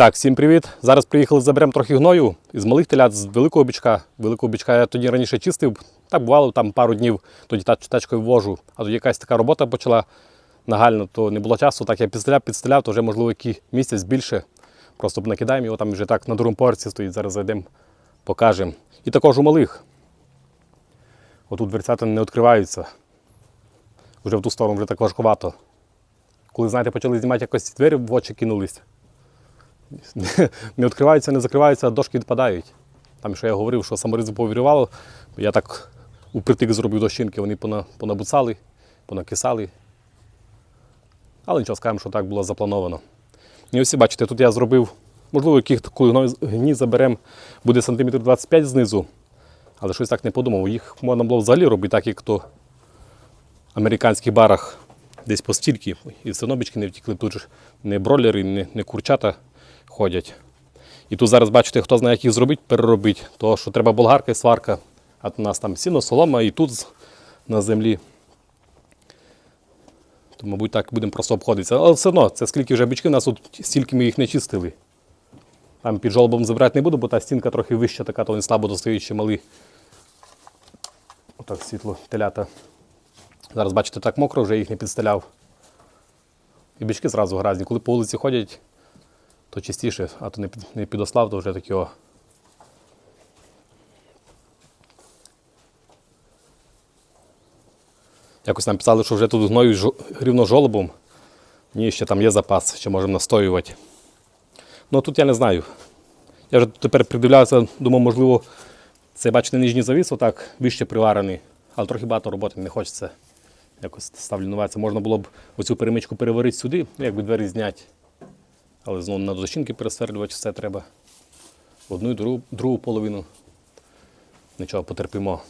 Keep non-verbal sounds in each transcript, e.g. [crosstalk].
Так, всім привіт. Зараз приїхали, заберемо трохи гною із малих телят, з великого бичка. Великого бичка я тоді раніше чистив. Так бувало там пару днів, тоді тачкою ввожу. А тоді якась така робота почала нагально, то не було часу. Так я підстріляв, підстріляв, то вже можливо який місяць більше. Просто накидаємо його, там вже так на другому поверсі стоїть, зараз зайдемо, покажемо. І також у малих. Отут дверцята не відкриваються. Вже в ту сторону вже так важкувато. Коли, знаєте, почали знімати якось двері в очі кинулись [laughs] не відкриваються, не закриваються, а дошки відпадають. Там, що я говорив, що саморізу повірювало, я так упритик зробив до щінки, вони пона- понабуцали, понакисали. Але нічого скажемо, що так було заплановано. І ось бачите, тут я зробив, можливо, яких коли гні заберемо, буде сантиметр 25 знизу. Але щось так не подумав. Їх можна було взагалі робити так, як то в американських барах десь по стільки. І все бички не втікли. Тут ж не бролери, не, не курчата ходять. І тут зараз бачите, хто знає, як їх зробити, переробити. То, що треба болгарка і сварка. А у нас там сіно, солома і тут на землі. То, мабуть, так будемо просто обходитися. Але все одно, це скільки вже бички, у нас тут стільки ми їх не чистили. Там під жолобом забирати не буду, бо та стінка трохи вища, така, то вони слабо достають ще малі. Отак світло телята. Зараз, бачите, так мокро, вже їх не підстеляв. І бички зразу гразні. Коли по вулиці ходять, то чистіше, а то не, підослав, то вже такі о. Якось нам писали, що вже тут гною рівно жолобом. Ні, ще там є запас, ще можемо настоювати. Ну тут я не знаю. Я вже тепер придивлявся, думав, можливо, це бачите, нижній завіс, отак вище приварений, але трохи багато роботи не хочеться. Якось ставлю новацію. Можна було б оцю перемичку переварити сюди, ну, якби двері зняти. Але знову на дощинки пересверлювати все треба. Одну і другу, другу половину. Нічого, потерпимо.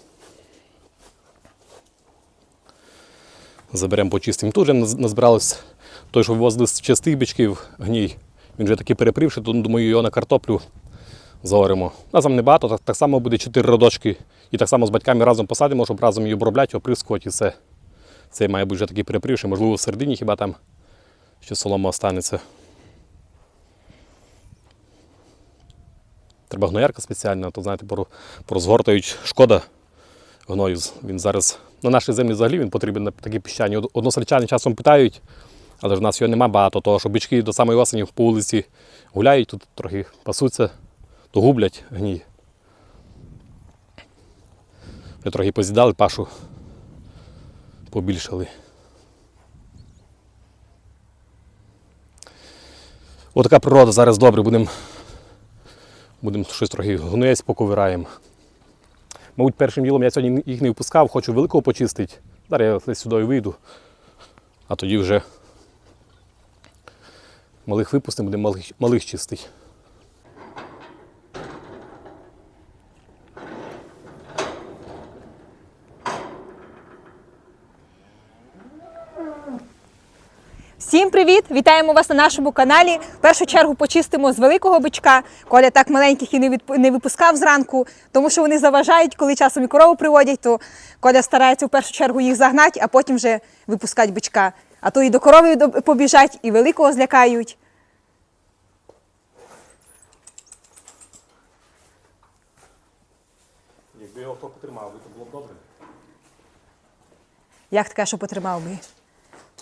Заберемо, почистимо. Тут вже назбиралось той, що вивозили з частих бичків гній. Він вже такий перепривши, то думаю, його на картоплю заваримо. Нас там небагато, так, так само буде 4 родочки. І так само з батьками разом посадимо, щоб разом її обробляти, оприскувати і все. Цей має бути вже такий перепривший, можливо, в середині хіба там ще солома останеться. Треба гноярка спеціальна, то знаєте, поро- порозгортають шкода гною. Він зараз на нашій землі взагалі він потрібен на такі піщані. Од- Односельчани часом питають, але ж в нас його нема багато, того, що бички до самої осені по вулиці гуляють, тут трохи пасуться, то гублять гній. Вже трохи позідали пашу, побільшали. Отака природа зараз добре, будемо будемо щось трохи гнуєць поковираємо. Мабуть, першим ділом я сьогодні їх не випускав, хочу великого почистити. Зараз я сюди вийду, а тоді вже малих випустимо, будемо малих, малих чистити. Всім привіт! Вітаємо вас на нашому каналі. В першу чергу почистимо з великого бичка. Коля так маленьких і не відп- не випускав зранку, тому що вони заважають, коли часом і корову приводять, то Коля старається в першу чергу їх загнати, а потім вже випускати бичка. А то і до корови побіжать, і великого злякають. Якби його хто потримав, то було б добре. Як таке, що потримав би?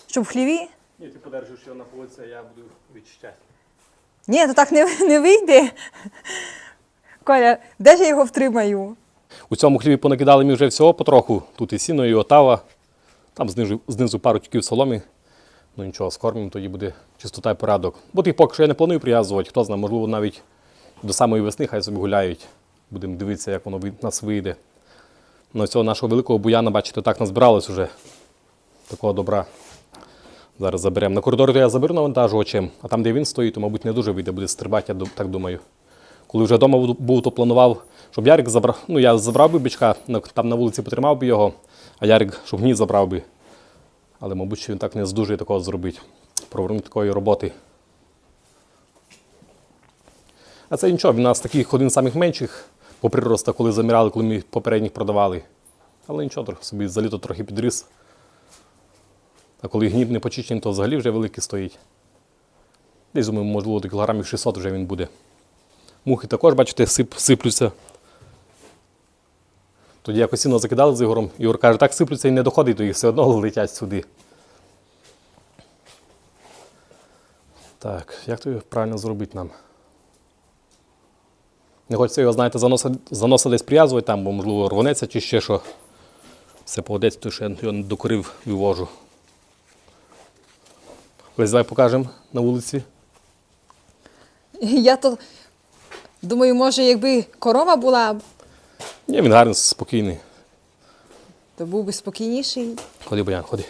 Щоб в хліві? Ні, ти подержиш його на полиці, а я буду відчищати. Ні, то так не, не вийде. Коля, де ж я його втримаю? У цьому хліві понакидали ми вже всього потроху. Тут і сіно, і отава. Там знизу, знизу пару тюків соломи. Ну нічого, скормимо, тоді буде чистота і порядок. Бо тих поки що я не планую прив'язувати, хто знає, можливо, навіть до самої весни хай собі гуляють. Будемо дивитися, як воно ви- нас вийде. Ну, цього нашого великого буяна, бачите, так назбиралось уже. Такого добра. Зараз заберемо. На коридорі то я заберу навантажувачем, а там, де він стоїть, то, мабуть, не дуже вийде, буде стрибати, я так думаю. Коли вже вдома був, то планував, щоб Ярик забрав. Ну, я забрав би бичка, там на вулиці потримав би його, а Ярик, щоб гній забрав би. Але, мабуть, що він так не здужує такого зробити. Провернути такої роботи. А це нічого, він у нас таких один з самих менших по приростах, коли заміряли, коли ми попередніх продавали. Але нічого, собі за літо трохи підріс. А коли гніб не почищений, то взагалі вже великий стоїть. Десь, думаю, можливо, до кілограмів 600 вже він буде. Мухи також, бачите, сип, сиплються. Тоді якось сіно закидали з Ігорем. Ігор каже, так сиплються і не доходить, то їх все одно летять сюди. Так, як то правильно зробити нам? Не хочеться його, знаєте, заноса, заноса десь прив'язувати там, бо, можливо, рвонеться чи ще що. Все поводеться, то що я його докорив вивожу. Ось давай покажемо на вулиці. Я то думаю, може, якби корова була, Ні, він гарний, спокійний. то був би спокійніший. Ходи, Боян, ходи.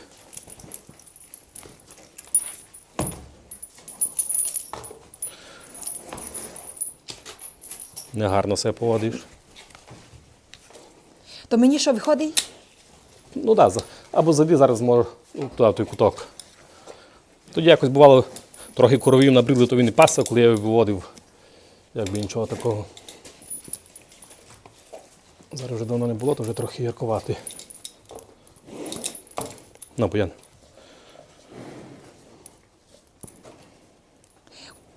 Негарно себе поводиш. То мені що виходить? Ну так, да, або зайди зараз може ну, туди, в той куток. Тоді якось бувало, трохи коровів набрили, то він і пасся, коли я його виводив. Якби нічого такого. Зараз вже давно не було, то вже трохи яркувати. Ну, Боян.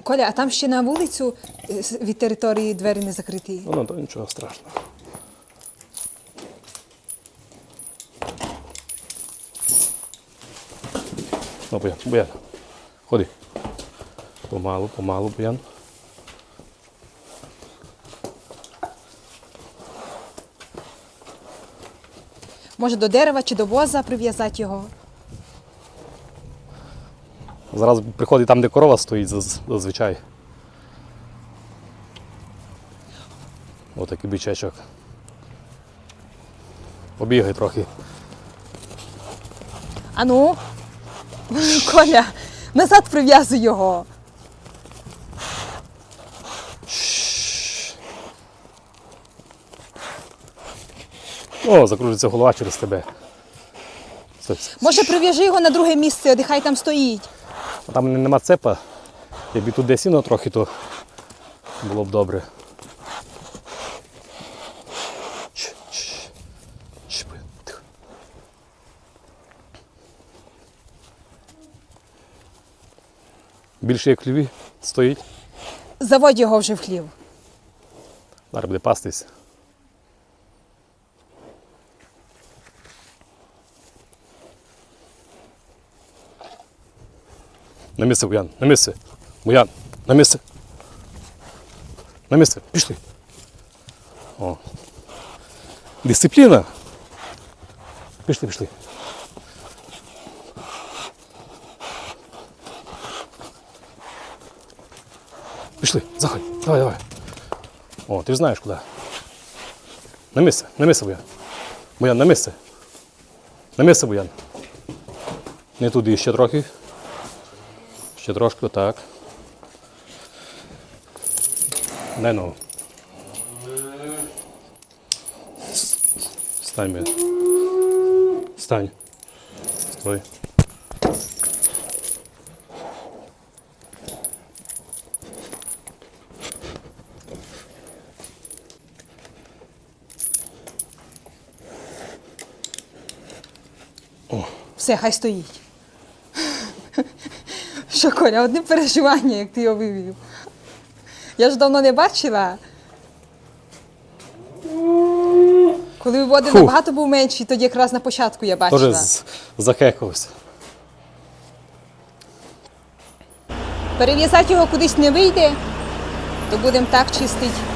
Коля, а там ще на вулицю е, від території двері не закриті. Ну, ну, то нічого страшного. Ну, Боян, Боян. Ходи. Помалу, помалу, Боян. Може до дерева чи до воза прив'язати його. Зараз приходить там, де корова стоїть заз- зазвичай. Отакий бичачок. Побігай трохи. Ану, [laughs] Коля, назад прив'язуй його. О, закружиться голова через тебе. Це- це- Може, прив'яжи його на друге місце, де хай там стоїть. Там нема цепа. Якби тут де сіно трохи, то було б добре. Більше як хліві стоїть. Заводь його вже в хлів. Зараз буде пастись. На місце, Буян, на місце. Буян, на місце. На місце. Пішли. О. Дисципліна. Пішли, пішли. Пішли, заходь. Давай, давай. О, ти знаєш куди. На місце, на місце, Буян. Буян, на місце. На місце, Буян. Не туди ще трохи. Ще трошки так. Дай ногу. Стань, Буян. Стань. Стой. Все, хай стоїть. Що, Коля, одне переживання, як ти його вивів. Я ж давно не бачила. Коли виводив набагато був менший, тоді якраз на початку я бачила. Тоже захекався. Перев'язати його кудись не вийде, то будемо так чистити.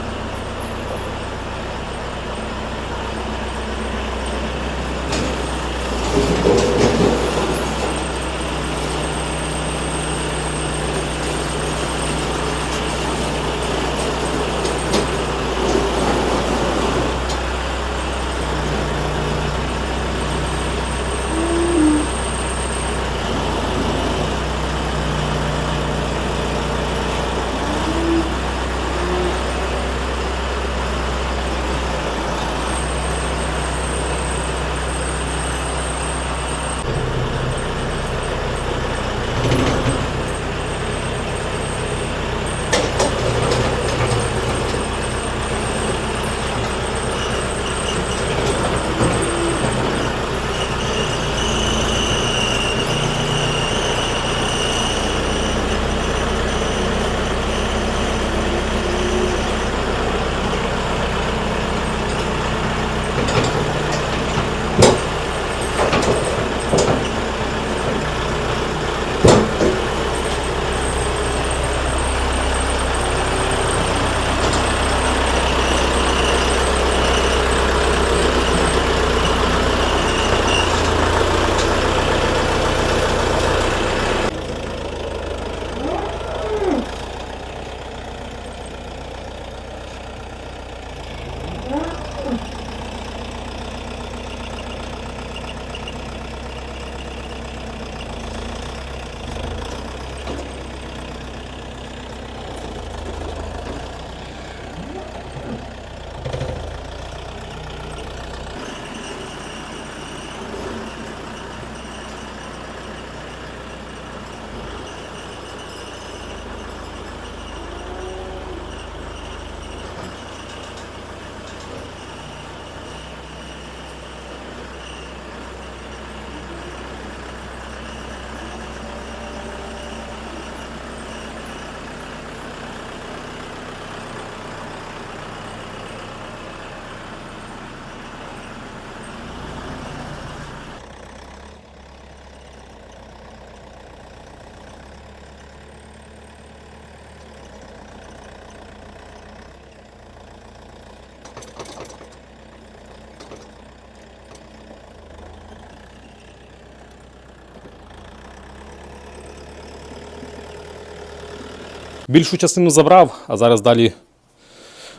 Більшу частину забрав, а зараз далі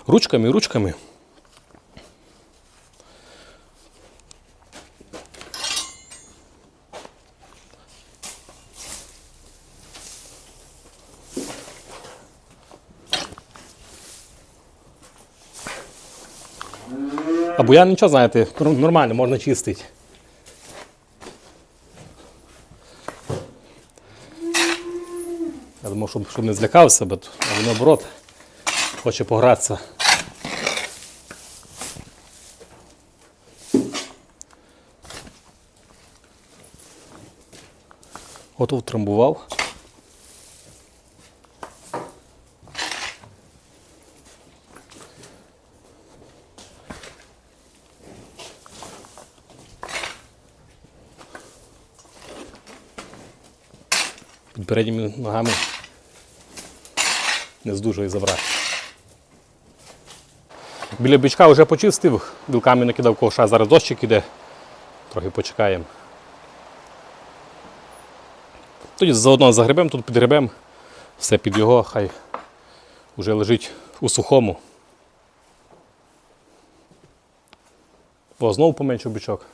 ручками, ручками. А буян нічого, знаєте, нормально, можна чистити. Щоб, щоб не злякався, бо він наоборот хоче погратися. От втрамбував. Під передніми ногами не здужує забрати. Біля бичка вже почистив, білками накидав ковша, зараз дощик іде. Трохи почекаємо. Тоді заодно загребем, тут підгребем, все під його, хай вже лежить у сухому. О, знову поменшив бичок.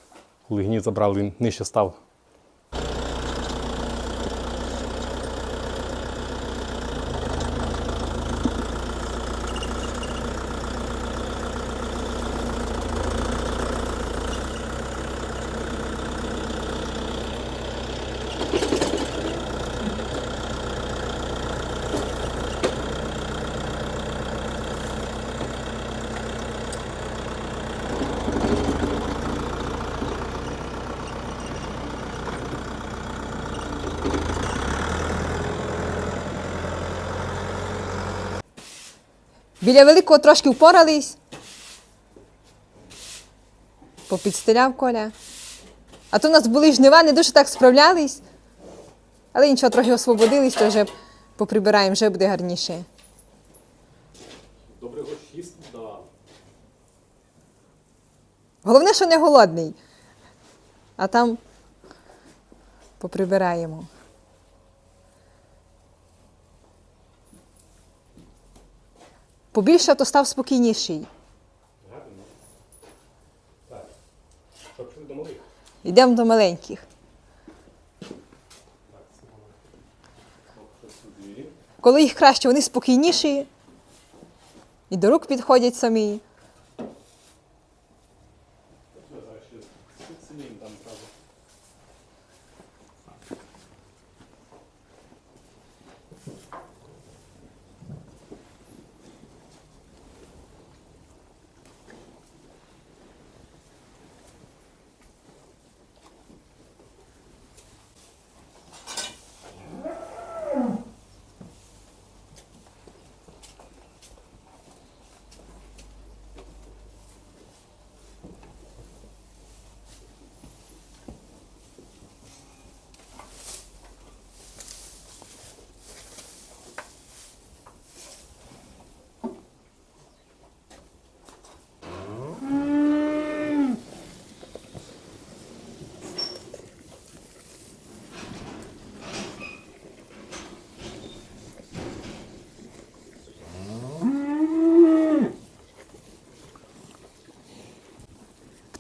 Коли гніт забрав, він нижче став. Біля великого трошки впорались. Попідстріляв Коля. А то в нас були жнива, не дуже так справлялись. Але нічого, трохи освободились, то вже поприбираємо, вже буде гарніше. Добре, хоч їсти давав. Головне, що не голодний. А там поприбираємо. Побільше, то став спокійніший. Йдемо до маленьких. Коли їх краще, вони спокійніші. І до рук підходять самі.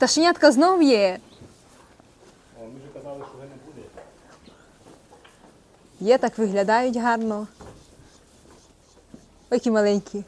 Пташенятка знов є. Ми вже казали, що вже не буде. Є, так виглядають гарно. Ой, які маленькі.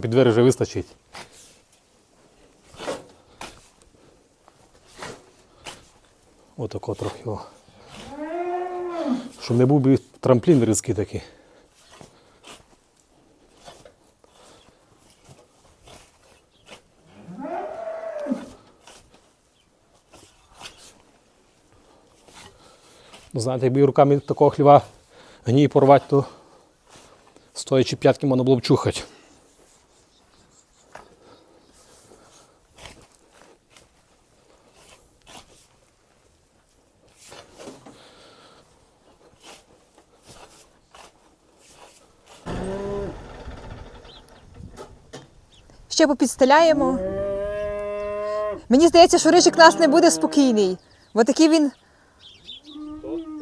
Нам під двері вже вистачить. Отако трохи його. Щоб не був би трамплін різкий такий. Ну, знаєте, якби руками такого хліва гній порвати, то стоячи п'ятки можна було б чухати. Попідстеляємо. Мені здається, що рижик нас не буде спокійний. Бо такий він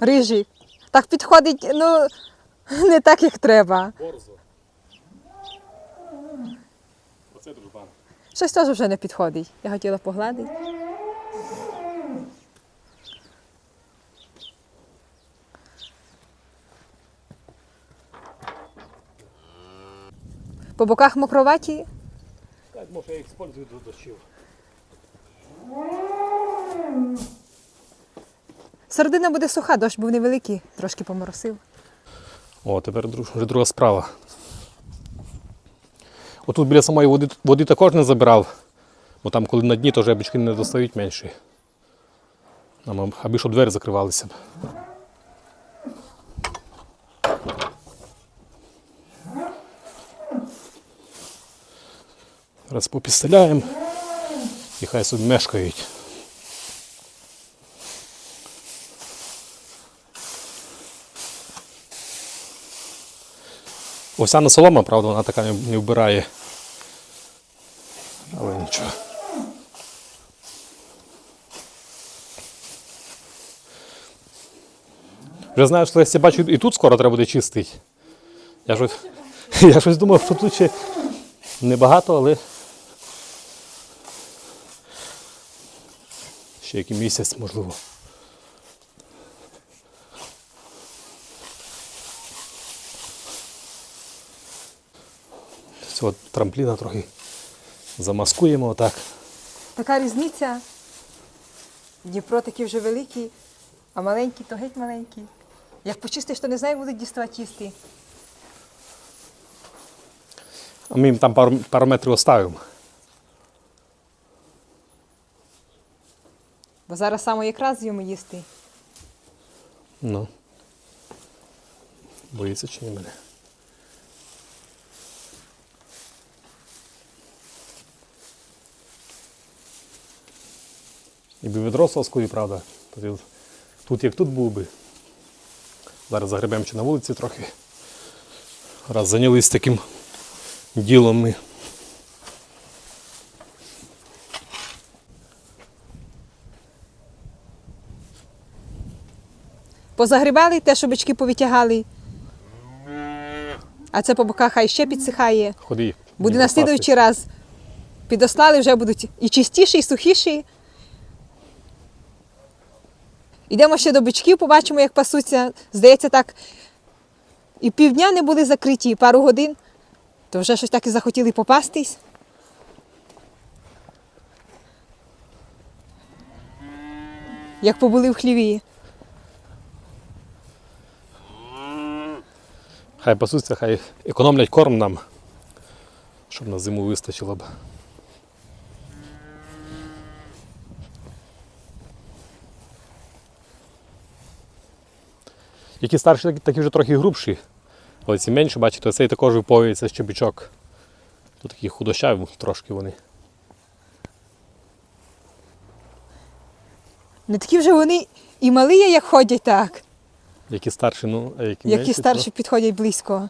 рижик. Так підходить, ну, не так, як треба. Оце дружбан. Щось теж вже не підходить. Я хотіла погладити. По боках мокроваті. Так, може я їх спользую до дощів. Середина буде суха, дощ був невеликий, трошки поморосив. О, тепер друг- вже друга справа. Отут біля самої води, води також не забирав, бо там, коли на дні, то вже бички не достають менші. Нам аби що двері закривалися б. Зараз попістеляємо і хай собі мешкають. Овсяна солома, правда, вона така не, вбирає. Але нічого. Вже знаєш, що я бачу, і тут скоро треба буде чистити. Я щось, [laughs] я щось думав, що тут ще небагато, але ще який місяць, можливо. Цього трампліна трохи замаскуємо отак. Така різниця. Дніпро такий вже великий, а маленький то геть маленький. Як почистиш, то не знаю, будуть діставати їсти. А ми їм там пару, пару метрів оставимо. Зараз саме якраз йому їсти. Ну. Боїться чи ні мене? І би відро соскою, правда. Тут як тут був би. Зараз загребемо ще на вулиці трохи. Раз зайнялись таким ділом ми. Позагрібали те, що бички повитягали. А це по боках хай ще підсихає. Ходи. Буде на слідуючий раз. Підослали, вже будуть і чистіші, і сухіші. Йдемо ще до бичків, побачимо, як пасуться. Здається, так. І півдня не були закриті, пару годин, то вже щось так і захотіли попастись. Як побули в хліві. Хай пасуться, хай економлять корм нам, щоб на зиму вистачило б. Які старші, такі, вже трохи грубші. Але ці менші, бачите, цей також виповується щебічок. Тут такі худощаві трошки вони. Не такі вже вони і малі, як ходять так, Які старші, ну, а які, які менші, старші підходять близько.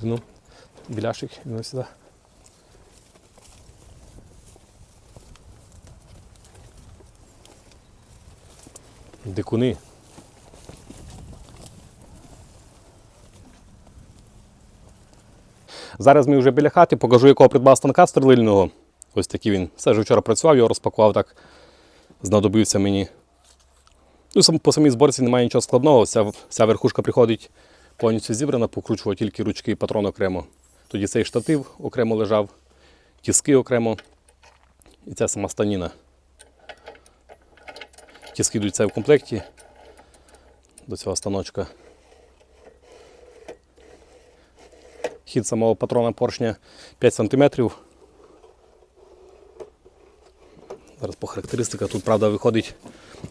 То, ну, біляшик, ну сюди. Дикуни. Зараз ми вже біля хати, покажу, якого придбав станка стрілильного. Ось такий він. Все ж вчора працював, його розпакував так. Знадобився мені. Ну, по самій зборці немає нічого складного. Вся, вся верхушка приходить повністю зібрана, покручував тільки ручки і патрон окремо. Тоді цей штатив окремо лежав, тіски окремо. І ця сама станіна. Тіски це в комплекті до цього станочка. Хід самого патрона поршня 5 см. Зараз по характеристиках. Тут, правда, виходить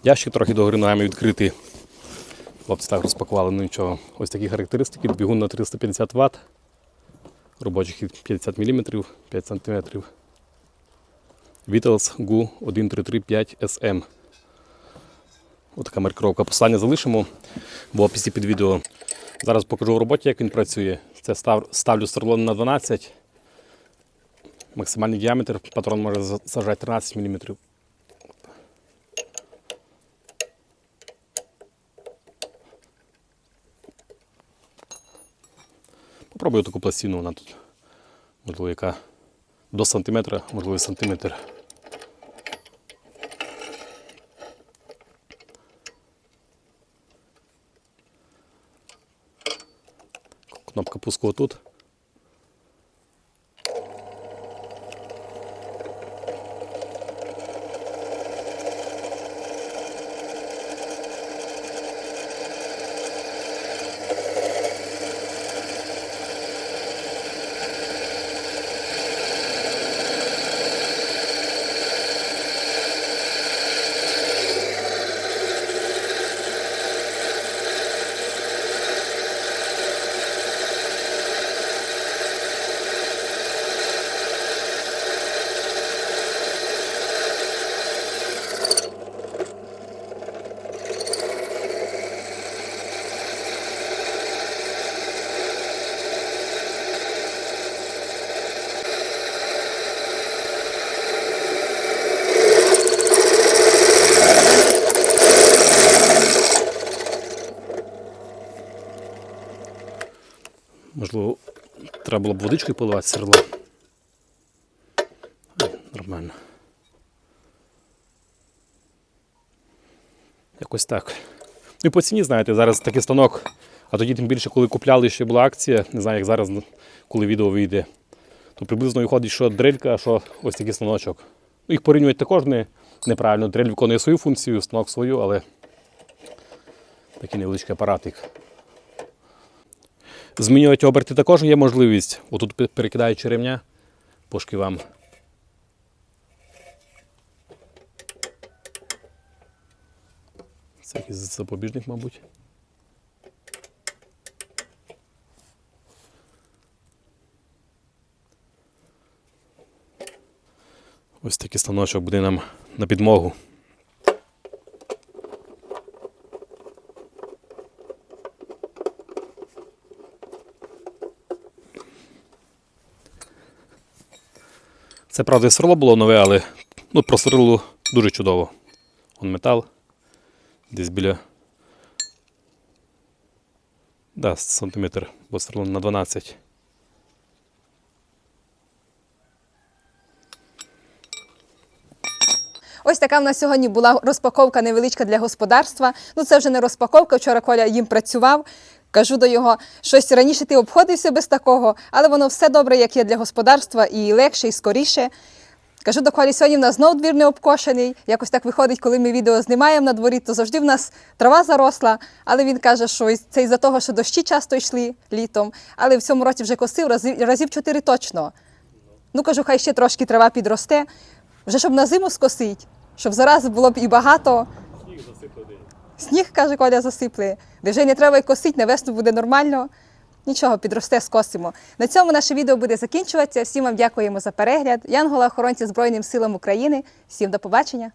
ящик трохи догори ногами відкритий. Хлопці так розпакували, ну нічого. Ось такі характеристики. Бігун на 350 Вт. Робочий хід 50 мм, 5 см. Vitals GU 1335 SM. Отака маркировка. Посилання залишимо в описі під відео. Зараз покажу в роботі, як він працює. Це став, ставлю старлон на 12. Максимальний діаметр патрон може за- сажати 13 мм. Попробую таку пластину, вона тут, можливо, яка до сантиметра, можливо, сантиметр. Кнопка пуску тут. Можливо, треба було б водичкою поливати сверло. Ай, Нормально. Якось так. Ну і по ціні, знаєте, зараз такий станок, а тоді тим більше, коли купляли, ще була акція, не знаю, як зараз, коли відео вийде, то приблизно виходить, що дрелька, що ось такий станочок. Ну, їх порівнювати також не, неправильно. Дрель виконує свою функцію, станок свою, але такий невеличкий апаратик. Змінювати оберти також є можливість. Отут пе- перекидаючи ремня по шківам. Це якийсь запобіжник, мабуть. Ось такий станочок буде нам на підмогу. Це правда сверло було нове, але ну, просверло дуже чудово. Он метал. Десь біля. Да, сантиметр, бо сверло на 12. Ось така в нас сьогодні була розпаковка невеличка для господарства. Ну це вже не розпаковка. Вчора Коля їм працював. Кажу до його, щось раніше ти обходився без такого, але воно все добре, як є для господарства, і легше, і скоріше. Кажу до Колі, сьогодні в нас знов двір не обкошений. Якось так виходить, коли ми відео знімаємо на дворі, то завжди в нас трава заросла. Але він каже, що це із-за того, що дощі часто йшли літом. Але в цьому році вже косив разів, чотири точно. Ну кажу, хай ще трошки трава підросте, вже щоб на зиму скосить, щоб зараз було б і багато. Сніг, каже Коля, засипли. Де не треба й косити, на весну буде нормально. Нічого, підросте, скосимо. На цьому наше відео буде закінчуватися. Всім вам дякуємо за перегляд. Янгола охоронці Збройним силам України. Всім до побачення.